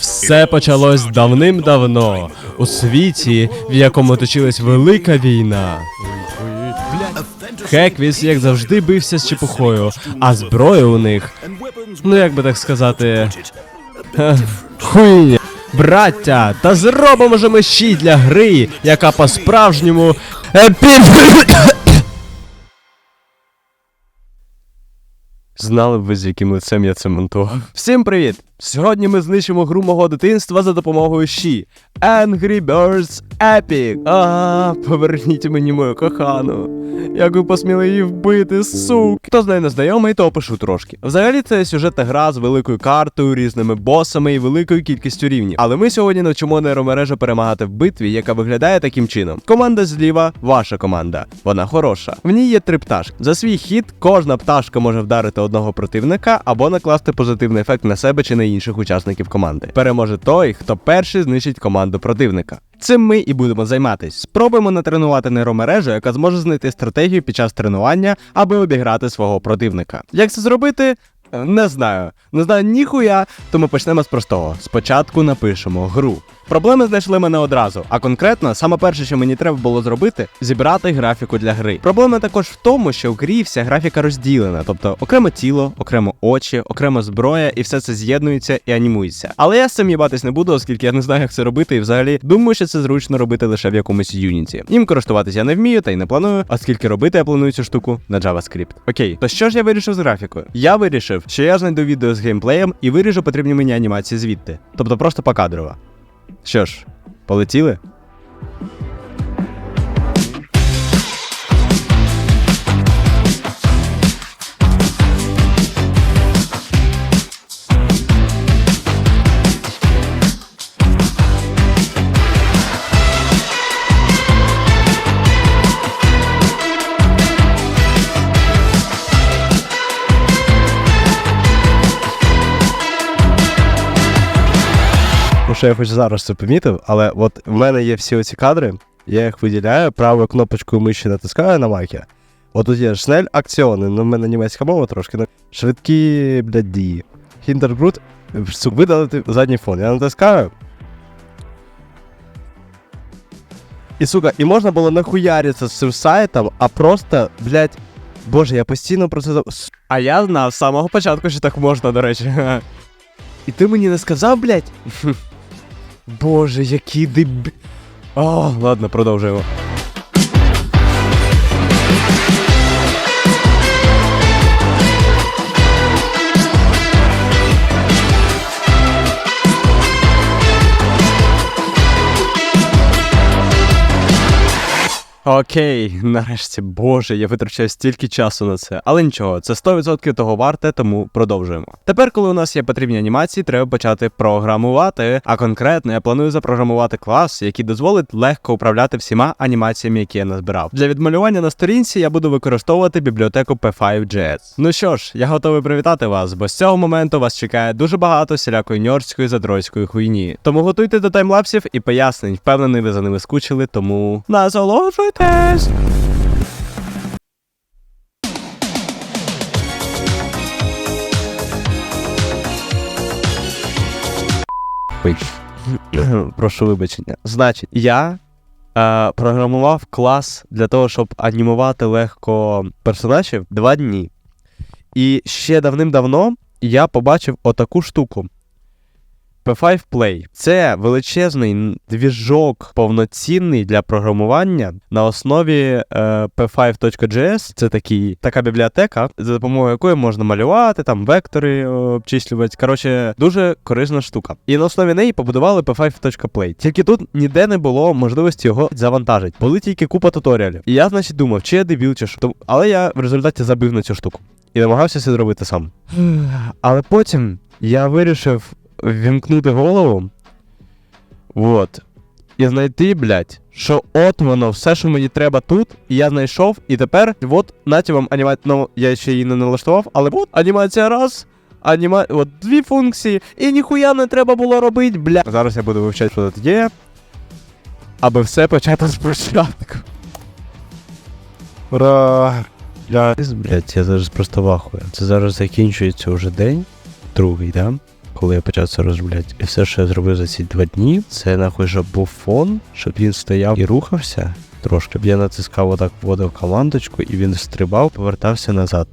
Все почалось давним-давно у світі, в якому точилась велика війна. Хеквіс, як завжди, бився з чепухою, а зброя у них, ну як би так сказати, е, хуйня. Браття, та зробимо же мечі для гри, яка по-справжньому епі... Знали б ви, з яким лицем я це монтував. Всім привіт! Сьогодні ми знищимо гру мого дитинства за допомогою щі. Angry Birds Epic. А, поверніть мені мою кохану. Як ви посміли її вбити, сук. Хто з нею не знайомий, то опишу трошки. Взагалі, це сюжетна гра з великою картою, різними босами і великою кількістю рівнів. Але ми сьогодні навчимо нейромережу перемагати в битві, яка виглядає таким чином. Команда зліва ваша команда. Вона хороша. В ній є три пташки. За свій хід кожна пташка може вдарити одного противника або накласти позитивний ефект на себе чи на інших учасників команди. Переможе той, хто перший знищить команду противника. Цим ми і будемо займатись. Спробуємо натренувати нейромережу, яка зможе знайти стратегію під час тренування, аби обіграти свого противника. Як це зробити? Е, Не знаю. Не знаю ніхуя, тому почнемо з простого. Спочатку напишемо гру. Проблеми знайшли мене одразу, а конкретно, саме перше, що мені треба було зробити, зібрати графіку для гри. Проблема також в тому, що в грі вся графіка розділена, тобто окремо тіло, окремо очі, окремо зброя, і все це з'єднується і анімується. Але я з цим їбатись не буду, оскільки я не знаю, як це робити, і взагалі думаю, що це зручно робити лише в якомусь юніті. Їм користуватися я не вмію та й не планую, оскільки робити я планую цю штуку на JavaScript. Окей, то що ж я вирішив з графікою? Я вирішив, що я знайду відео з геймплеєм і виріжу потрібні мені анімації звідти, тобто просто покадрово. Що ж, полетіли? Що я хоч зараз це помітив, але от в мене є всі оці кадри, я їх виділяю, правою кнопочкою миші натискаю на макі. От тут є шнель акціони, ну в мене німецька мова трошки. ну, Швидкі, блядь, дії. Хіндергрут, сук, видалити задній фон. Я натискаю. І сука, і можна було нахуяритися з цим сайтом, а просто, блядь, боже, я постійно про це А я знав з самого початку, що так можна, до речі. І ти мені не сказав, блядь? Боже, який деб... О, ладно, продовжуємо. Окей, нарешті, боже, я витрачаю стільки часу на це. Але нічого, це 100% того варте, тому продовжуємо. Тепер, коли у нас є потрібні анімації, треба почати програмувати. А конкретно я планую запрограмувати клас, який дозволить легко управляти всіма анімаціями, які я назбирав. Для відмалювання на сторінці я буду використовувати бібліотеку P5.js. Ну що ж, я готовий привітати вас, бо з цього моменту вас чекає дуже багато всілякої ньордської задройської хуйні. Тому готуйте до таймлапсів і пояснень. Впевнений, ви за ними скучили, тому Ой. Прошу вибачення. Значить, я е, програмував клас для того, щоб анімувати легко персонажів два дні. І ще давним-давно я побачив отаку штуку. P5 Play. Це величезний двіжок повноцінний для програмування на основі е, p5.js. Це такий, така бібліотека, за допомогою якої можна малювати, там вектори е, обчислювати. Коротше, дуже корисна штука. І на основі неї побудували p5.play. Тільки тут ніде не було можливості його завантажити. Були тільки купа туторіалів. І я, значить, думав, чи я дебіл, чи що. Але я в результаті забив на цю штуку. І намагався це зробити сам. Але потім я вирішив вімкнути голову. Вот. І знайти, блядь, що от воно, все, що мені треба тут, і я знайшов, і тепер, от, наті вам анімація, ну, я ще її не налаштував, але от, анімація раз, аніма... от дві функції, і ніхуя не треба було робити, бля. Зараз я буду вивчати, що тут є, аби все почати спочатку. Ура! Бля, блядь, я зараз просто вахую. Це зараз закінчується вже день, другий, да? Коли я почав це розробляти. І все, що я зробив за ці два дні, це нахуй щоб був фон, щоб він стояв і рухався трошки. Я натискав отак, вводив командочку, і він стрибав, повертався назад.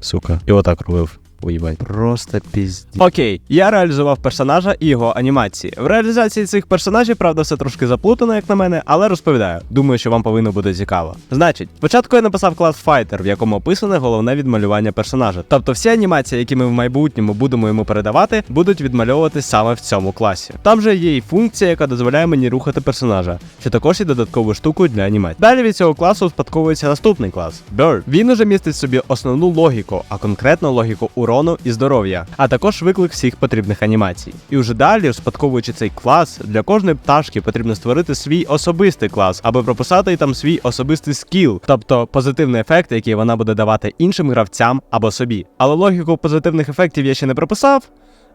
Сука. І отак робив. Уїбать. Просто пізді. Окей, я реалізував персонажа і його анімації. В реалізації цих персонажів, правда, все трошки заплутано, як на мене, але розповідаю. Думаю, що вам повинно бути цікаво. Значить, спочатку я написав клас Fighter, в якому описане головне відмалювання персонажа. Тобто всі анімації, які ми в майбутньому будемо йому передавати, будуть відмальовуватись саме в цьому класі. Там же є і функція, яка дозволяє мені рухати персонажа, що також є додатковою штукою для анімації. Далі від цього класу успадковується наступний клас Bird. Він уже містить в собі основну логіку, а конкретно логіку урону і здоров'я, а також виклик всіх потрібних анімацій. І вже далі, успадковуючи цей клас, для кожної пташки потрібно створити свій особистий клас, аби прописати там свій особистий скіл, тобто позитивний ефект, який вона буде давати іншим гравцям або собі. Але логіку позитивних ефектів я ще не прописав.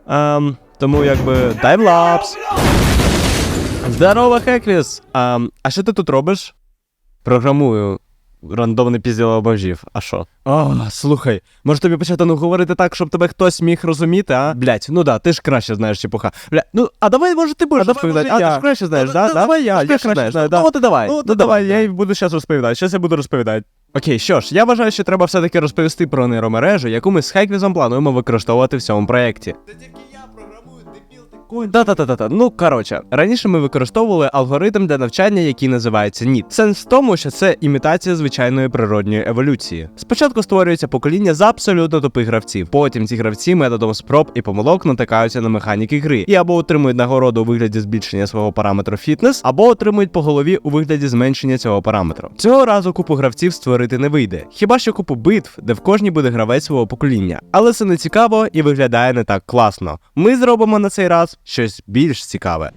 Ем, тому якби таймлапс. Здорово, Хекліс! Ем, а що ти тут робиш? Програмую рандомний пізділо бомжів. А що? О, слухай, може тобі почати ну говорити так, щоб тебе хтось міг розуміти, а? Блять, ну да, ти ж краще знаєш чепуха. Бля, ну а давай, може, ти будеш розповідати. А, ти ж краще знаєш, да? Давай я, я краще знаю, да. Ну, от і давай. Ну, давай, я й буду зараз розповідати. Щас я буду розповідати. Окей, що ж, я вважаю, що треба все-таки розповісти про нейромережу, яку ми з Хеквізом плануємо використовувати в цьому проєкті. Да-да-да-да. Ну коротше, раніше ми використовували алгоритм для навчання, який називається NIT. Сенс в тому, що це імітація звичайної природньої еволюції. Спочатку створюється покоління з абсолютно тупих гравців. Потім ці гравці методом спроб і помилок натикаються на механіки гри і або отримують нагороду у вигляді збільшення свого параметру фітнес, або отримують по голові у вигляді зменшення цього параметру. Цього разу купу гравців створити не вийде. Хіба що купу битв, де в кожній буде гравець свого покоління. Але це не цікаво і виглядає не так класно. Ми зробимо на цей раз щось більш цікаве.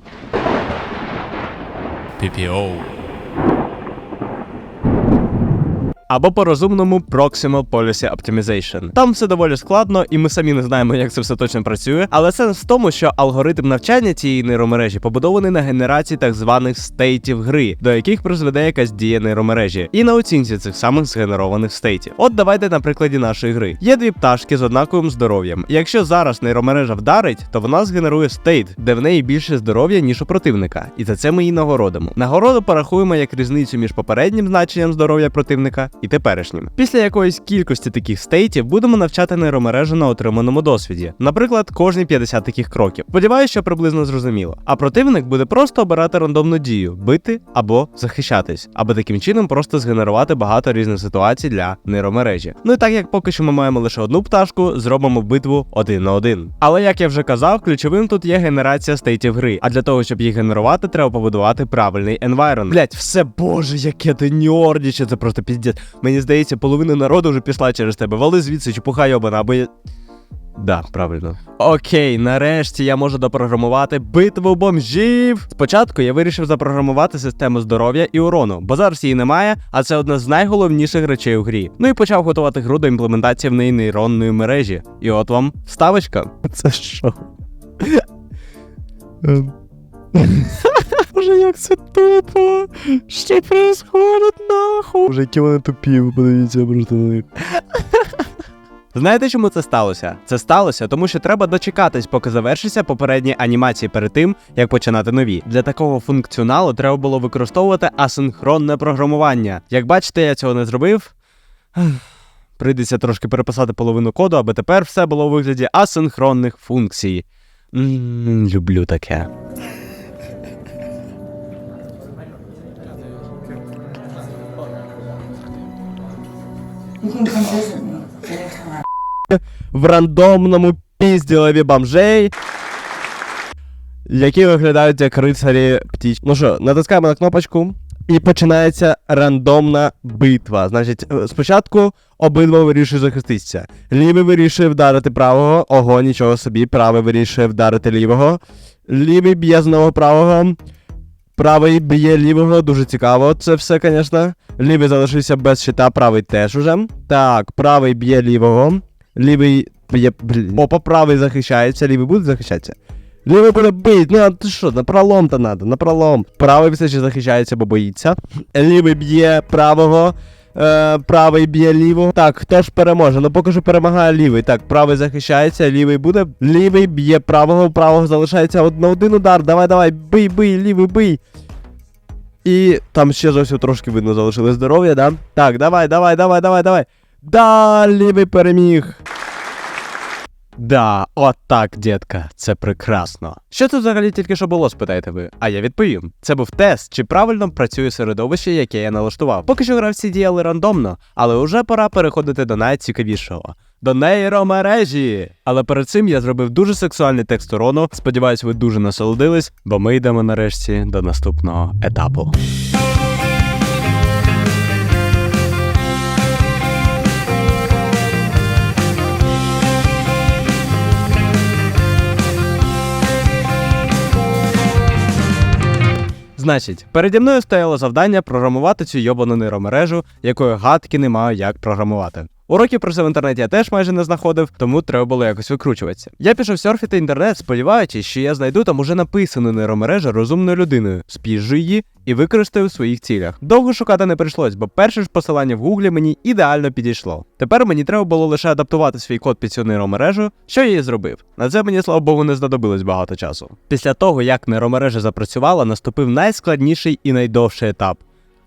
PPO. Або по-розумному Proximal Policy Optimization. Там все доволі складно, і ми самі не знаємо, як це все точно працює. Але сенс в тому, що алгоритм навчання цієї нейромережі побудований на генерації так званих стейтів гри, до яких призведе якась дія нейромережі, і на оцінці цих самих згенерованих стейтів. От давайте на прикладі нашої гри. Є дві пташки з однаковим здоров'ям. Якщо зараз нейромережа вдарить, то вона згенерує стейт, де в неї більше здоров'я, ніж у противника. І за це ми її нагородимо. Нагороду порахуємо як різницю між попереднім значенням здоров'я противника і теперішнім. Після якоїсь кількості таких стейтів будемо навчати нейромережу на отриманому досвіді, наприклад, кожні 50 таких кроків. Сподіваюся, що приблизно зрозуміло. А противник буде просто обирати рандомну дію, бити або захищатись, аби таким чином просто згенерувати багато різних ситуацій для нейромережі. Ну і так як поки що ми маємо лише одну пташку, зробимо битву один на один. Але як я вже казав, ключовим тут є генерація стейтів гри. А для того, щоб їх генерувати, треба побудувати правильний environment. Блять, все боже, яке ти ньордіче, це просто піздець. Мені здається, половина народу вже пішла через тебе. Вали звідси, чепуха йобана, або я. Да, правильно. Окей, нарешті я можу допрограмувати битву бомжів. Спочатку я вирішив запрограмувати систему здоров'я і урону, бо зараз її немає, а це одна з найголовніших речей у грі. Ну і почав готувати гру до імплементації в неї нейронної мережі. І от вам вставочка. Це що? Боже, як це тупо! Що происходить нахуй? Боже, які вони тупі, ви подивіться просто на них. Знаєте, чому це сталося? Це сталося, тому що треба дочекатись, поки завершиться попередні анімації перед тим, як починати нові. Для такого функціоналу треба було використовувати асинхронне програмування. Як бачите, я цього не зробив. Прийдеться трошки переписати половину коду, аби тепер все було у вигляді асинхронних функцій. М, люблю таке. В рандомному пізділові бомжей, які виглядають як рицарі птіч. Ну що, натискаємо на кнопочку. І починається рандомна битва. Значить, е, спочатку обидва вирішують захиститися. Лівий вирішує вдарити правого, ого, нічого собі, правий вирішує вдарити лівого. Лівий б'є знову правого. Правий б'є лівого, дуже цікаво. Це все, звісно. Лівий залишився без щита, правий теж уже. Так, правий б'є лівого. Лівий б'є. Опа, правий захищається, лівий буде захищатися. Лівий буде бить, ну а ти що, на пролом то надо, на пролом. Правий все ще захищається, бо боїться. Лівий б'є правого. Е, правий б'є лівого. Так, хто ж переможе? Ну поки що перемагає лівий. Так, правий захищається, лівий буде. Лівий б'є правого, правого залишається од- на один удар. Давай, давай, бий, бий, лівий, бий. І там ще зовсім трошки видно залишили здоров'я, да? Так, давай, давай, давай, давай, давай. Да, лівий переміг. Да, от так, дітка, це прекрасно. Що це взагалі тільки що було, спитаєте ви? А я відповім: це був тест, чи правильно працює середовище, яке я налаштував. Поки що гравці діяли рандомно, але вже пора переходити до найцікавішого. До нейромережі! Але перед цим я зробив дуже сексуальний текст урону. Сподіваюсь, ви дуже насолодились, бо ми йдемо нарешті до наступного етапу. Значить, переді мною стояло завдання програмувати цю йобану нейромережу, якої гадки не маю як програмувати. Уроків про це в інтернеті я теж майже не знаходив, тому треба було якось викручуватися. Я пішов серфити інтернет, сподіваючись, що я знайду там уже написану нейромережу розумною людиною, спіжу її і використаю в своїх цілях. Довго шукати не прийшлось, бо перше ж посилання в гуглі мені ідеально підійшло. Тепер мені треба було лише адаптувати свій код під цю нейромережу, що я і зробив. На це мені, слава Богу, не знадобилось багато часу. Після того, як нейромережа запрацювала, наступив найскладніший і найдовший етап.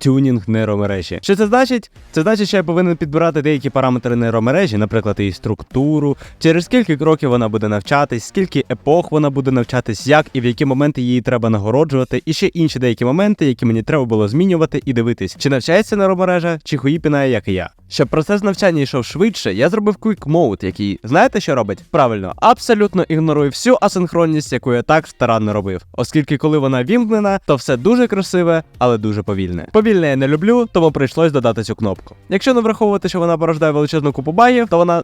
Тюнінг нейромережі. Що це значить? Це значить, що я повинен підбирати деякі параметри нейромережі, наприклад, її структуру, через скільки кроків вона буде навчатись, скільки епох вона буде навчатись, як і в які моменти її треба нагороджувати, і ще інші деякі моменти, які мені треба було змінювати і дивитись, чи навчається нейромережа, чи хуї пінає, як і я. Щоб процес навчання йшов швидше, я зробив Quick Mode, який знаєте, що робить? Правильно, абсолютно ігнорує всю асинхронність, яку я так старанно робив. Оскільки, коли вона вімкнена, то все дуже красиве, але дуже повільне. Повільне я не люблю, тому прийшлось додати цю кнопку. Якщо не враховувати, що вона порождає величезну купу багів, то вона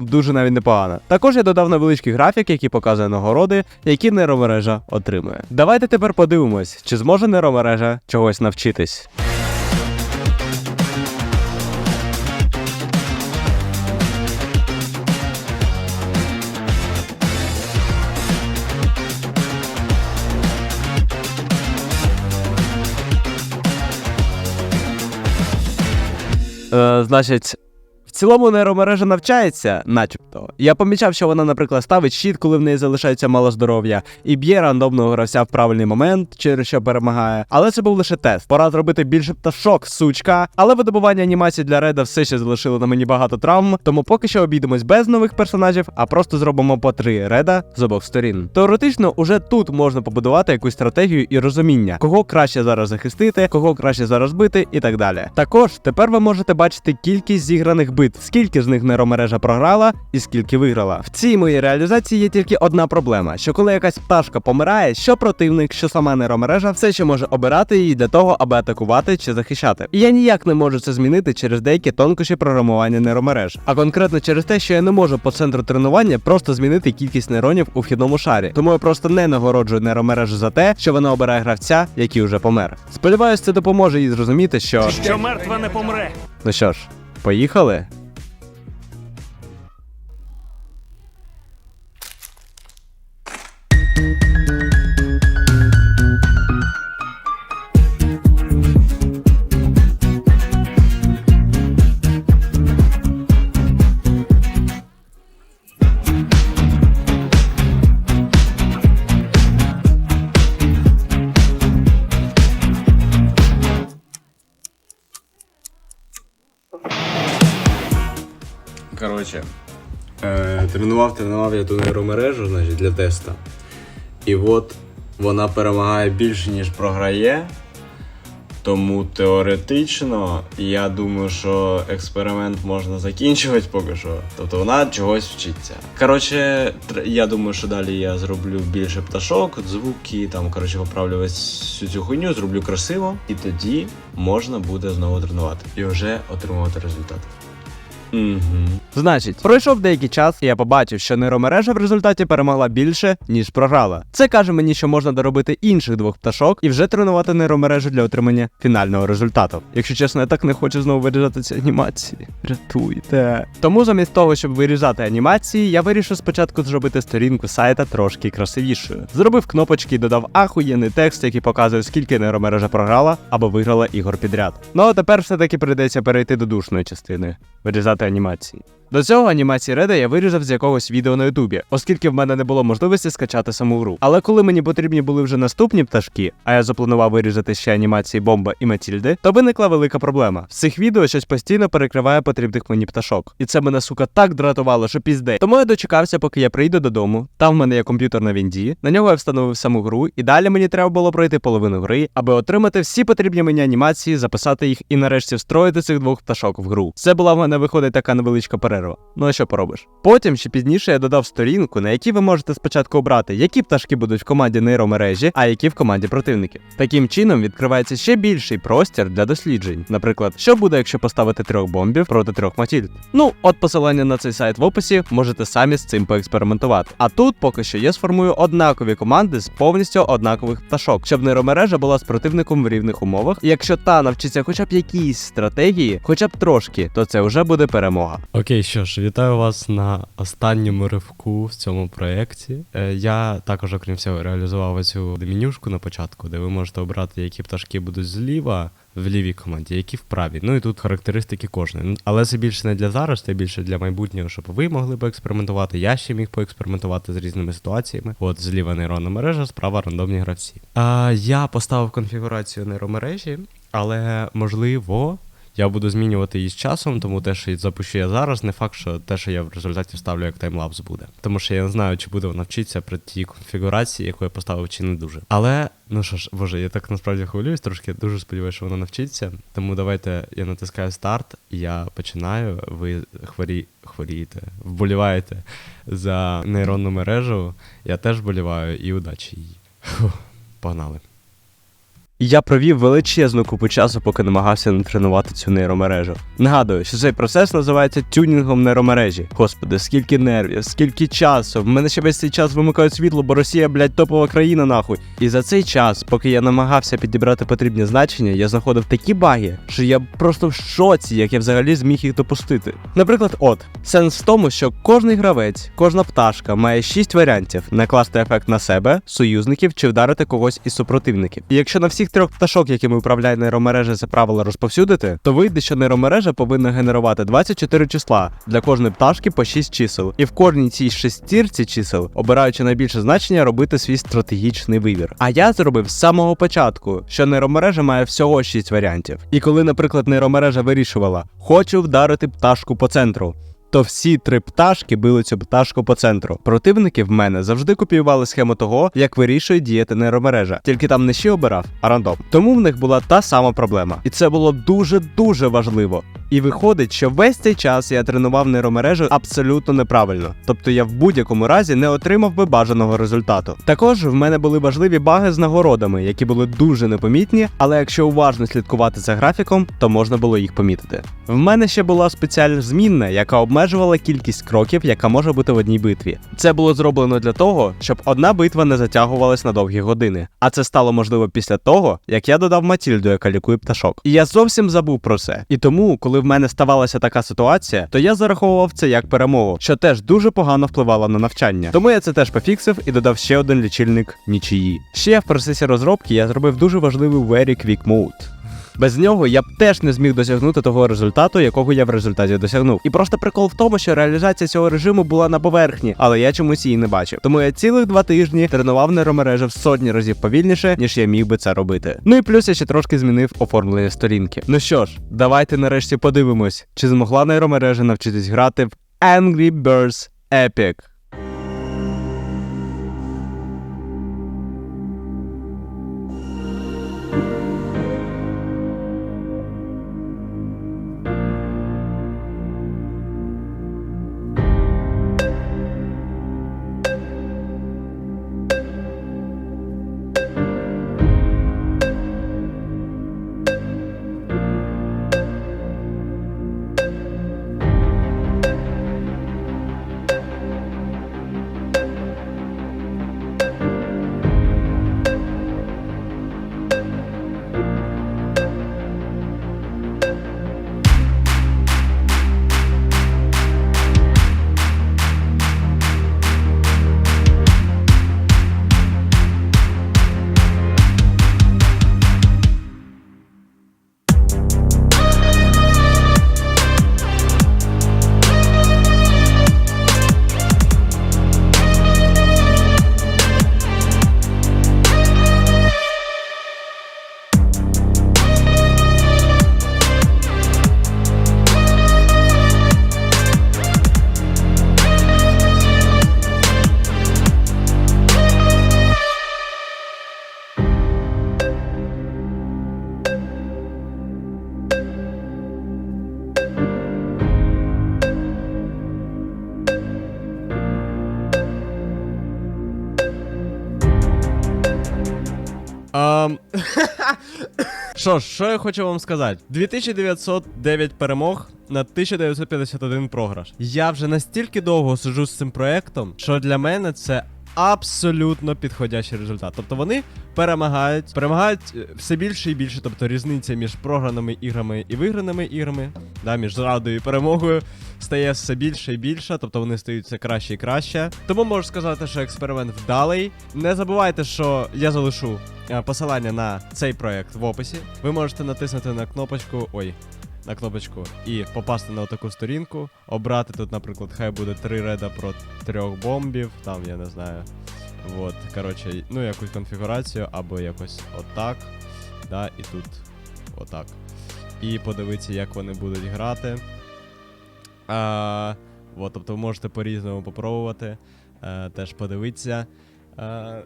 дуже навіть непогана. Також я додав невеличкий графік, який показує нагороди, які нейромережа отримує. Давайте тепер подивимось, чи зможе нейромережа чогось навчитись. Е, значить, цілому нейромережа навчається, начебто. Я помічав, що вона, наприклад, ставить щит, коли в неї залишається мало здоров'я, і б'є рандомного гравця в правильний момент, через що перемагає. Але це був лише тест. Пора зробити більше пташок, сучка. Але видобування анімацій для Реда все ще залишило на мені багато травм, тому поки що обійдемось без нових персонажів, а просто зробимо по три Реда з обох сторін. Теоретично, уже тут можна побудувати якусь стратегію і розуміння, кого краще зараз захистити, кого краще зараз бити і так далі. Також тепер ви можете бачити кількість зіграних битв, скільки з них нейромережа програла і скільки виграла. В цій моїй реалізації є тільки одна проблема: що коли якась пташка помирає, що противник, що сама нейромережа все ще може обирати її для того, аби атакувати чи захищати. І я ніяк не можу це змінити через деякі тонкощі програмування нейромереж, а конкретно через те, що я не можу по центру тренування просто змінити кількість нейронів у вхідному шарі. Тому я просто не нагороджую нейромережу за те, що вона обирає гравця, який вже помер. Сподіваюсь, це допоможе їй зрозуміти, що що мертва не помре. ну що ж, поїхали. Коротше, е, тренував, тренував я ту нейромережу, значить, для теста. І от вона перемагає більше, ніж програє. Тому теоретично я думаю, що експеримент можна закінчувати поки що. Тобто вона чогось вчиться. Коротше, я думаю, що далі я зроблю більше пташок, звуки, там, коротше, поправлю всю цю хуйню, зроблю красиво, і тоді можна буде знову тренувати і вже отримувати результати. Угу. Значить, пройшов деякий час, і я побачив, що нейромережа в результаті перемогла більше, ніж програла. Це каже мені, що можна доробити інших двох пташок і вже тренувати нейромережу для отримання фінального результату. Якщо чесно, я так не хочу знову вирізати ці анімації. Рятуйте. Тому замість того, щоб вирізати анімації, я вирішив спочатку зробити сторінку сайта трошки красивішою. Зробив кнопочки і додав ахуєнний текст, який показує, скільки нейромережа програла або виграла ігор підряд. Ну а тепер все-таки прийдеться перейти до душної частини вирізати анімації. До цього анімації Реда я вирізав з якогось відео на Ютубі, оскільки в мене не було можливості скачати саму гру. Але коли мені потрібні були вже наступні пташки, а я запланував вирізати ще анімації Бомба і Матільди, то виникла велика проблема. В цих відео щось постійно перекриває потрібних мені пташок. І це мене сука так дратувало, що піздей. Тому я дочекався, поки я прийду додому. Там в мене є комп'ютер на Вінді. На нього я встановив саму гру, і далі мені треба було пройти половину гри, аби отримати всі потрібні мені анімації, записати їх і нарешті встроїти цих двох пташок в гру. Це була в мене виходить така невеличка перерва. Ну а що поробиш? Потім ще пізніше я додав сторінку, на якій ви можете спочатку обрати, які пташки будуть в команді нейромережі, а які в команді противників. Таким чином відкривається ще більший простір для досліджень. Наприклад, що буде, якщо поставити трьох бомбів проти трьох матільд. Ну, от посилання на цей сайт в описі, можете самі з цим поекспериментувати. А тут поки що я сформую однакові команди з повністю однакових пташок, щоб нейромережа була з противником в рівних умовах. І якщо та навчиться хоча б якійсь стратегії, хоча б трошки, то це вже буде перемога. Окей, що ж, вітаю вас на останньому ривку в цьому проєкті. Е, я також, окрім всього, реалізував цю менюшку на початку, де ви можете обрати, які пташки будуть зліва в лівій команді, які в правій. Ну і тут характеристики кожної. Ну, Але це більше не для зараз, це більше для майбутнього, щоб ви могли поекспериментувати. Я ще міг поекспериментувати з різними ситуаціями. От зліва нейронна мережа, справа рандомні гравці. А, я поставив конфігурацію нейромережі, але можливо. Я буду змінювати її з часом, тому те, що запущу я зараз, не факт, що те, що я в результаті вставлю як таймлапс буде. Тому що я не знаю, чи буде вона вчитися при тій конфігурації, яку я поставив, чи не дуже. Але, ну що ж, боже, я так насправді хвилююсь трошки, дуже сподіваюся, що вона навчиться. Тому давайте я натискаю старт, я починаю. Ви хворі, хворієте, вболіваєте за нейронну мережу. Я теж вболіваю і удачі їй. Погнали. Я провів величезну купу часу, поки намагався натренувати цю нейромережу. Нагадую, що цей процес називається тюнінгом нейромережі. Господи, скільки нервів, скільки часу. В мене ще весь цей час вимикають світло, бо Росія, блядь, топова країна, нахуй. І за цей час, поки я намагався підібрати потрібні значення, я знаходив такі баги, що я просто в шоці, як я взагалі зміг їх допустити. Наприклад, от сенс в тому, що кожний гравець, кожна пташка має шість варіантів накласти ефект на себе, союзників чи вдарити когось із супротивників. І якщо на всіх трьох пташок, якими управляє нейромережа, це правило розповсюдити, то вийде, що нейромережа повинна генерувати 24 числа для кожної пташки по 6 чисел. І в кожній цій шестірці чисел, обираючи найбільше значення, робити свій стратегічний вибір. А я зробив з самого початку, що нейромережа має всього 6 варіантів. І коли, наприклад, нейромережа вирішувала, хочу вдарити пташку по центру. То всі три пташки били цю пташку по центру. Противники в мене завжди копіювали схему того, як вирішує діяти нейромережа. Тільки там не ще обирав, а рандом. Тому в них була та сама проблема. І це було дуже дуже важливо. І виходить, що весь цей час я тренував нейромережу абсолютно неправильно. Тобто я в будь-якому разі не отримав би бажаного результату. Також в мене були важливі баги з нагородами, які були дуже непомітні, але якщо уважно слідкувати за графіком, то можна було їх помітити. В мене ще була спеціальна змінна, яка обмежувала кількість кроків, яка може бути в одній битві. Це було зроблено для того, щоб одна битва не затягувалась на довгі години. А це стало можливо після того, як я додав Матільду, яка лікує пташок. І я зовсім забув про це. І тому, коли в мене ставалася така ситуація, то я зараховував це як перемогу, що теж дуже погано впливало на навчання. Тому я це теж пофіксив і додав ще один лічильник нічиї. Ще в процесі розробки я зробив дуже важливий Very Quick Mode. Без нього я б теж не зміг досягнути того результату, якого я в результаті досягнув. І просто прикол в тому, що реалізація цього режиму була на поверхні, але я чомусь її не бачив. Тому я цілих два тижні тренував нейромережу в сотні разів повільніше, ніж я міг би це робити. Ну і плюс я ще трошки змінив оформлення сторінки. Ну що ж, давайте нарешті подивимось, чи змогла нейромережа навчитись грати в Angry Birds Epic. Ам, Що ж, що я хочу вам сказати? 2909 перемог на 1951 програш. Я вже настільки довго сиджу з цим проектом, що для мене це абсолютно підходящий результат. Тобто вони перемагають, перемагають е, все більше і більше. Тобто різниця між програними іграми і виграними іграми, да, між зрадою і перемогою стає все більше і більше, тобто вони стають все краще і краще. Тому можу сказати, що експеримент вдалий. Не забувайте, що я залишу посилання на цей проект в описі. Ви можете натиснути на кнопочку. Ой. На кнопочку і попасти на таку сторінку, обрати тут, наприклад, хай буде три реда проти трьох бомбів, там я не знаю. От, коротше, ну якусь конфігурацію, або якось отак. Да, і тут отак. І подивитися, як вони будуть грати. А, от, тобто ви можете по-різному попробувати. А, теж подивитися. А,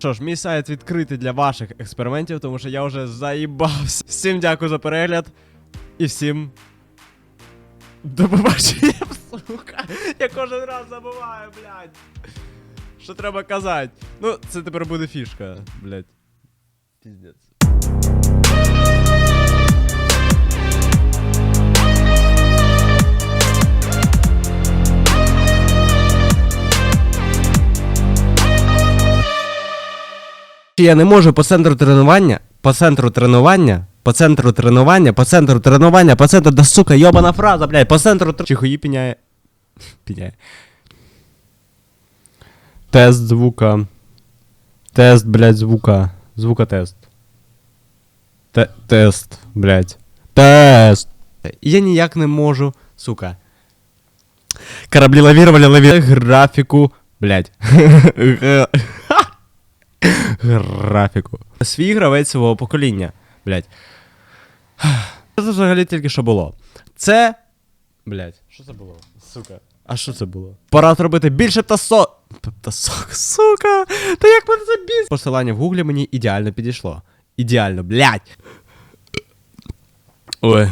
що ж, мій сайт відкритий для ваших експериментів, тому що я вже заїбався. Всім дякую за перегляд. І всім. До побачення, сука. Я кожен раз забуваю, блядь. Що треба казати? Ну, це тепер буде фішка, блядь. Піздець. Я не можу по центру тренування, по центру тренування, по центру тренування, по центру тренування, по центру, да сука, йобана фраза, блядь, по центру тр... Чихуї піняє. Піняє. Тест звука. Тест, блядь, звука. Звука тест. Те тест, блядь. Тест. Я ніяк не можу, сука. Кораблі лавірували, лавірували графіку, блядь. Графіку. Свій гравець свого покоління. Блять. Що це взагалі тільки що було? Це. Блять, що це було? Сука. А що це було? Пора зробити більше птасо. Птасок, сука! Та як мене це біс? Посилання в гуглі мені ідеально підійшло. Ідеально, блять. Ой.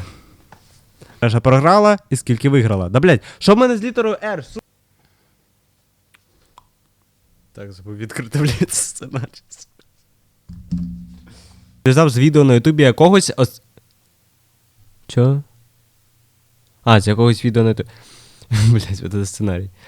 Перша програла і скільки виграла. Да блять, що в мене з літерою R? Так, відкрити сценарій. Зв'язав з відео на Ютубі якогось. Ос... Чо? А, з якогось відео на Ютубі. Блять, це сценарій.